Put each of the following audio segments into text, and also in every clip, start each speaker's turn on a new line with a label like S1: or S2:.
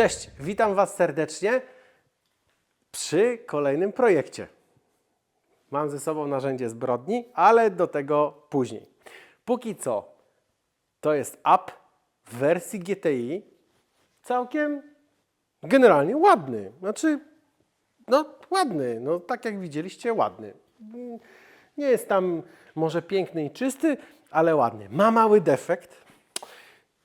S1: Cześć, witam Was serdecznie przy kolejnym projekcie. Mam ze sobą narzędzie zbrodni, ale do tego później. Póki co to jest app w wersji GTI całkiem generalnie ładny. Znaczy, no ładny, no tak jak widzieliście, ładny. Nie jest tam może piękny i czysty, ale ładny. Ma mały defekt,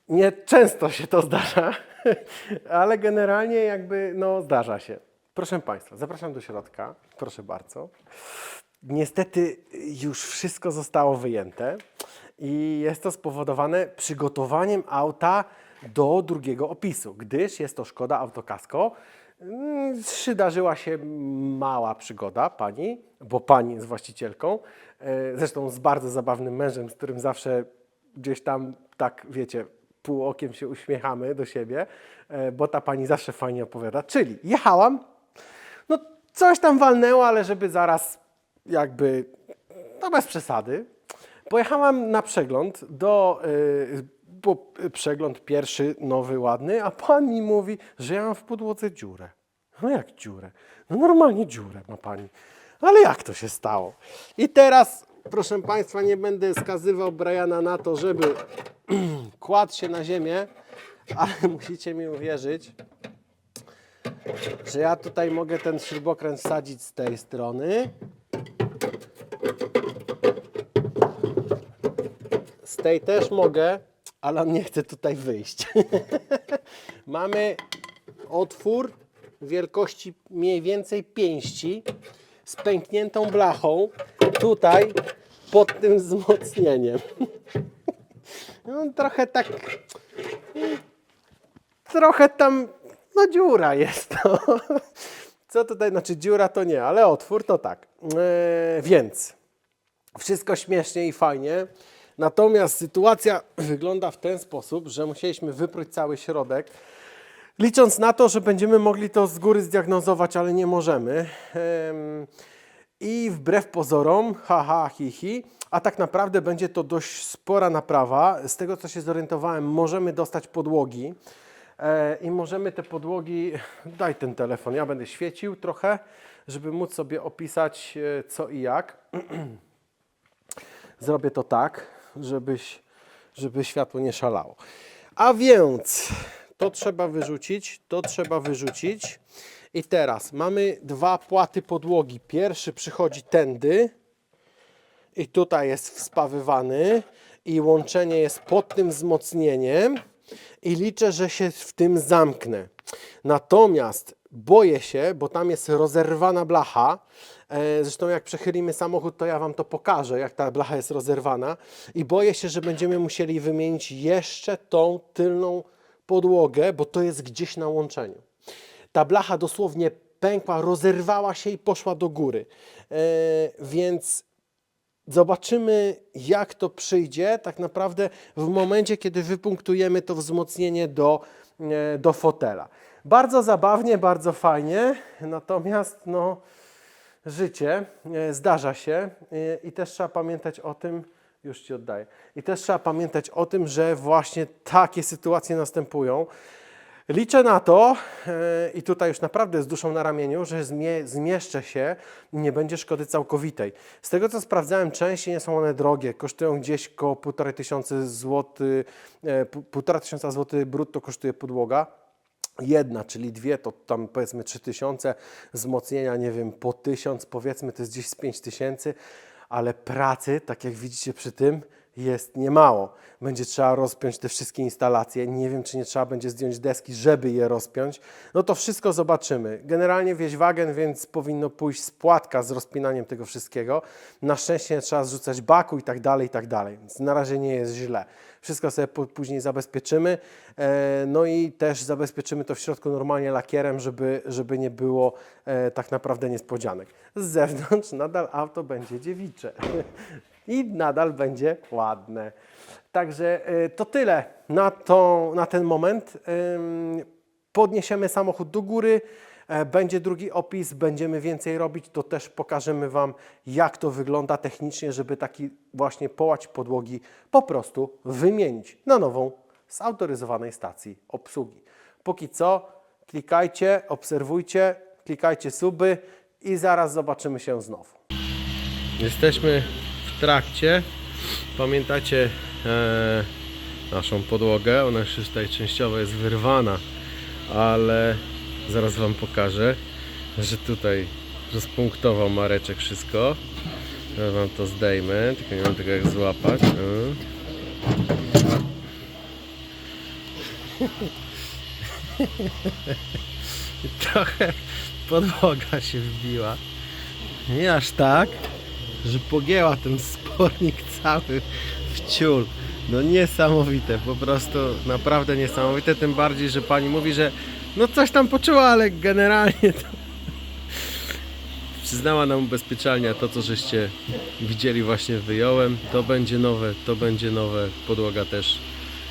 S1: nie często się to zdarza, ale generalnie jakby no zdarza się. Proszę Państwa, zapraszam do środka. Proszę bardzo. Niestety już wszystko zostało wyjęte i jest to spowodowane przygotowaniem auta do drugiego opisu, gdyż jest to Szkoda Autokasko. Mm, Przydarzyła się mała przygoda pani, bo pani jest właścicielką, e, zresztą z bardzo zabawnym mężem, z którym zawsze gdzieś tam tak, wiecie, pół okiem się uśmiechamy do siebie, e, bo ta pani zawsze fajnie opowiada. Czyli jechałam, no coś tam walnęło, ale żeby zaraz jakby, no bez przesady. Pojechałam na przegląd do, yy, bo przegląd pierwszy, nowy, ładny, a pan mi mówi, że ja mam w podłodze dziurę. No jak dziurę? No normalnie dziurę ma pani. Ale jak to się stało? I teraz, proszę Państwa, nie będę skazywał Briana na to, żeby kładł się na ziemię, ale musicie mi uwierzyć, że ja tutaj mogę ten śrubokręt wsadzić z tej strony. Z tej też mogę, ale on nie chce tutaj wyjść. Mamy otwór wielkości mniej więcej pięści z pękniętą blachą tutaj pod tym wzmocnieniem. No, trochę tak trochę tam, no dziura jest to. Co tutaj, znaczy dziura to nie, ale otwór to tak. E, więc wszystko śmiesznie i fajnie. Natomiast sytuacja wygląda w ten sposób, że musieliśmy wypróć cały środek. Licząc na to, że będziemy mogli to z góry zdiagnozować, ale nie możemy. Em, I wbrew pozorom, haha, hi, hi, a tak naprawdę będzie to dość spora naprawa. Z tego co się zorientowałem, możemy dostać podłogi e, i możemy te podłogi. Daj ten telefon, ja będę świecił trochę, żeby móc sobie opisać e, co i jak. Zrobię to tak, żebyś, żeby światło nie szalało. A więc to trzeba wyrzucić, to trzeba wyrzucić. I teraz mamy dwa płaty podłogi. Pierwszy przychodzi tędy i tutaj jest wspawywany i łączenie jest pod tym wzmocnieniem i liczę, że się w tym zamknę. Natomiast boję się, bo tam jest rozerwana blacha. E, Zresztą jak przechylimy samochód, to ja Wam to pokażę, jak ta blacha jest rozerwana. I boję się, że będziemy musieli wymienić jeszcze tą tylną podłogę, bo to jest gdzieś na łączeniu. Ta blacha dosłownie pękła, rozerwała się i poszła do góry. E, Więc Zobaczymy, jak to przyjdzie tak naprawdę w momencie, kiedy wypunktujemy to wzmocnienie do, e, do fotela. Bardzo zabawnie, bardzo fajnie, natomiast no, życie e, zdarza się i też trzeba pamiętać o tym, już Ci oddaję, i też trzeba pamiętać o tym, że właśnie takie sytuacje następują. Liczę na to e, i tutaj już naprawdę z duszą na ramieniu, że zmie, zmieszczę się i nie będzie szkody całkowitej. Z tego co sprawdzałem, częściej nie są one drogie, kosztują gdzieś koło 1,5 tysiąca złotych, e, pół- 1,5 tysiąca złotych brutto kosztuje podłoga. Jedna, czyli dwie, to tam powiedzmy 3000, wzmocnienia, nie wiem, po 1000 powiedzmy, to jest gdzieś z 5000, ale pracy, tak jak widzicie przy tym, jest niemało. Będzie trzeba rozpiąć te wszystkie instalacje. Nie wiem, czy nie trzeba będzie zdjąć deski, żeby je rozpiąć. No to wszystko zobaczymy. Generalnie wieś wagen, więc powinno pójść spłatka z rozpinaniem tego wszystkiego. Na szczęście nie trzeba zrzucać baku i tak dalej, i tak dalej. Więc na razie nie jest źle. Wszystko sobie pó- później zabezpieczymy. E, No i też zabezpieczymy to w środku normalnie lakierem, żeby, żeby nie było e, tak naprawdę niespodzianek. Z zewnątrz nadal auto będzie dziewicze. I nadal będzie ładne. Także e, to tyle na, tą, na ten moment. Podniesiemy samochód do góry, będzie drugi opis, będziemy więcej robić, to też pokażemy Wam, jak to wygląda technicznie, żeby taki właśnie połać podłogi po prostu wymienić na nową z autoryzowanej stacji obsługi. Póki co klikajcie, obserwujcie, klikajcie suby i zaraz zobaczymy się znowu. Jesteśmy w trakcie. Pamiętacie e, naszą podłogę? Ona już tutaj częściowo jest wyrwana, ale zaraz Wam pokażę, że tutaj rozpunktował Mareczek wszystko. Wam to zdejmę, tylko nie mam tego jak złapać. Mm. Trochę podłoga się wbiła. Nie aż tak, że pogięła ten spornik cały w ciul. No niesamowite, po prostu naprawdę niesamowite, tym bardziej, że pani mówi, że no coś tam poczuła, ale generalnie to przyznała nam ubezpieczalnia to, co żeście widzieli właśnie wyjąłem. To będzie nowe, to będzie nowe, podłoga też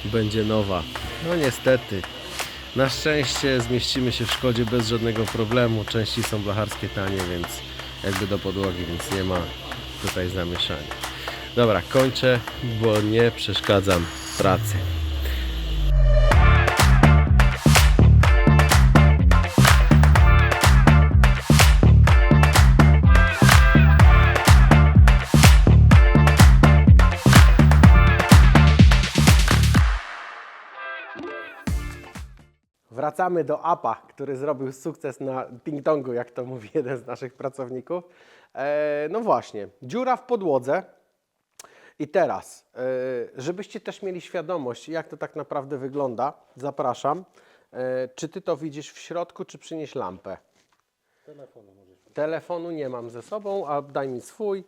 S1: będzie nowa. No niestety, na szczęście zmieścimy się w Szkodzie bez żadnego problemu. Części są blacharskie tanie, więc jakby do podłogi, więc nie ma tutaj zamieszania. Dobra, kończę, bo nie przeszkadzam pracy. Wracamy do APA, który zrobił sukces na ping-tongu, jak to mówi jeden z naszych pracowników. E, no właśnie, dziura w podłodze. I teraz, e, żebyście też mieli świadomość, jak to tak naprawdę wygląda, zapraszam. E, czy ty to widzisz w środku, czy przynieś lampę? Telefonu nie mam ze sobą, a daj mi swój.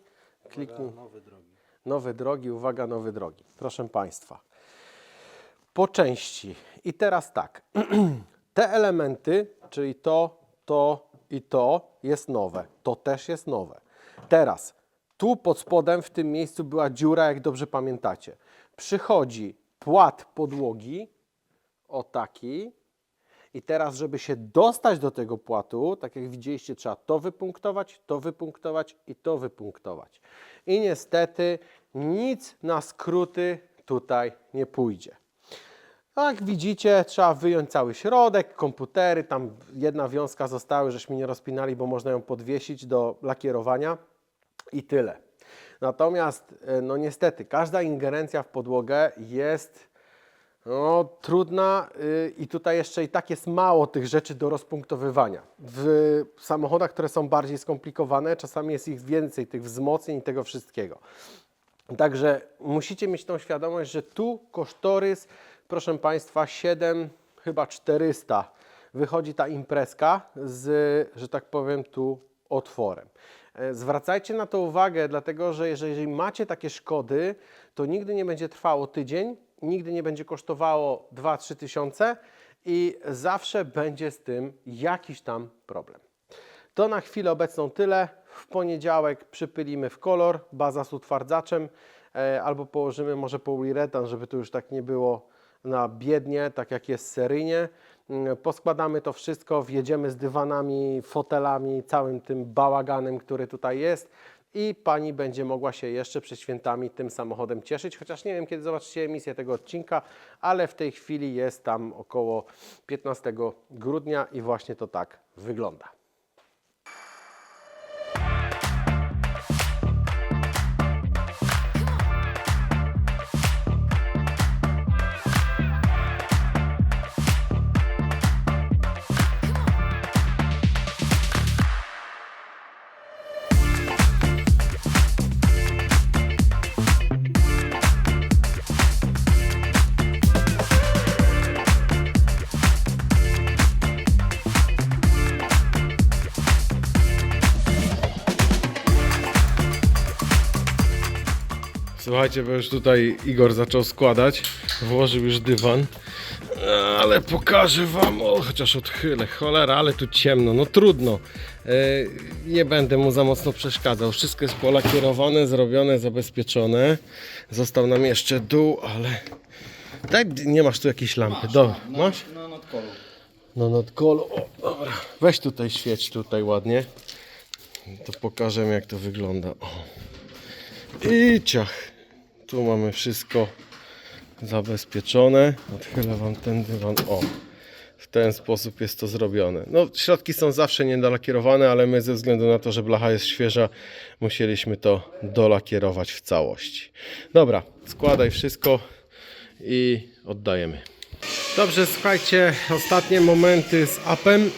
S1: Kliknij.
S2: Nowe drogi.
S1: Nowe drogi, uwaga, nowe drogi. Proszę Państwa. Po części. I teraz tak. Te elementy, czyli to, to i to jest nowe. To też jest nowe. Teraz, tu pod spodem w tym miejscu była dziura, jak dobrze pamiętacie. Przychodzi płat podłogi, o taki. I teraz, żeby się dostać do tego płatu, tak jak widzieliście, trzeba to wypunktować, to wypunktować i to wypunktować. I niestety nic na skróty tutaj nie pójdzie. Jak widzicie, trzeba wyjąć cały środek, komputery, tam jedna wiązka zostały, żeśmy nie rozpinali, bo można ją podwiesić do lakierowania i tyle. Natomiast, e, no niestety, każda ingerencja w podłogę jest no, trudna y, i tutaj jeszcze i tak jest mało tych rzeczy do rozpunktowywania. W samochodach, które są bardziej skomplikowane, czasami jest ich więcej, tych wzmocnień i tego wszystkiego. Także musicie mieć tą świadomość, że tu kosztorys, proszę Państwa, 7, chyba 400 wychodzi ta imprezka z, że tak powiem, tu otworem. E, Zwracajcie na to uwagę, dlatego że jeżeli macie takie szkody, to nigdy nie będzie trwało tydzień, nigdy nie będzie kosztowało 2-3 tysiące i zawsze będzie z tym jakiś tam problem. To na chwilę obecną tyle. W poniedziałek przypylimy w kolor, baza z utwardzaczem, e, albo położymy może poliuretan, żeby to już tak nie było na biednie, tak jak jest seryjnie. Mm, Poskładamy to wszystko, wjedziemy z dywanami, fotelami, całym tym bałaganem, który tutaj jest i Pani będzie mogła się jeszcze przed świętami tym samochodem cieszyć, chociaż nie wiem kiedy zobaczycie emisję tego odcinka, ale w tej chwili jest tam około 15 grudnia i właśnie to tak wygląda. Słuchajcie, bo już tutaj Igor zaczął składać, włożył już dywan, ale pokażę Wam, o, chociaż odchylę, cholera, ale tu ciemno, no trudno, e, nie będę mu za mocno przeszkadzał, wszystko jest polakierowane, zrobione, zabezpieczone, został nam jeszcze dół, ale daj, nie masz tu jakiejś lampy, do, masz?
S2: Na nadkolu.
S1: No nad kolu. O, dobra. Weź tutaj świeć tutaj ładnie. To pokażemy jak to wygląda. O. I ciach. Tu mamy wszystko zabezpieczone. Odchylę wam ten dywan. O. w ten sposób jest to zrobione. No, środki są zawsze niedolakierowane, ale my ze względu na to, że blacha jest świeża, musieliśmy to dolakierować w całości. Dobra, składaj wszystko i oddajemy. Dobrze, słuchajcie, ostatnie momenty z apem.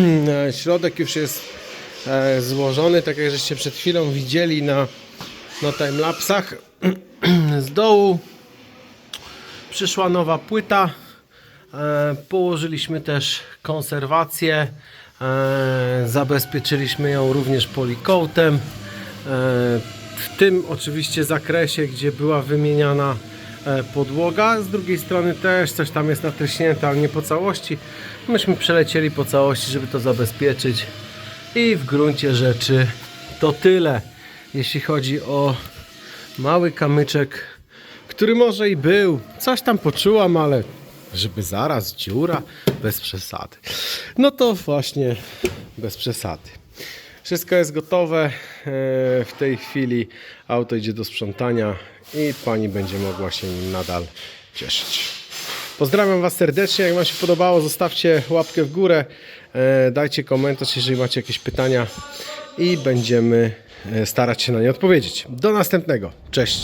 S1: Środek już jest e, złożony, tak jak żeście przed chwilą widzieli na, na timelapsach. Z dołu przyszła nowa płyta. E, położyliśmy też konserwację. E, zabezpieczyliśmy ją również polikołtem. E, w tym oczywiście zakresie, gdzie była wymieniana podłoga. Z drugiej strony też coś tam jest natryśnięte, ale nie po całości. Myśmy przelecieli po całości, żeby to zabezpieczyć. I w gruncie rzeczy to tyle, jeśli chodzi o mały kamyczek, który może i był. Coś tam poczułam, ale żeby zaraz dziura, bez przesady. No to właśnie bez przesady. Wszystko jest gotowe. E, W tej chwili auto idzie do sprzątania i pani będzie mogła się nim nadal cieszyć. Pozdrawiam Was serdecznie. Jak Wam się podobało, zostawcie łapkę w górę. e, Dajcie komentarz, jeżeli macie jakieś pytania i będziemy starać się na nie odpowiedzieć. Do następnego. Cześć.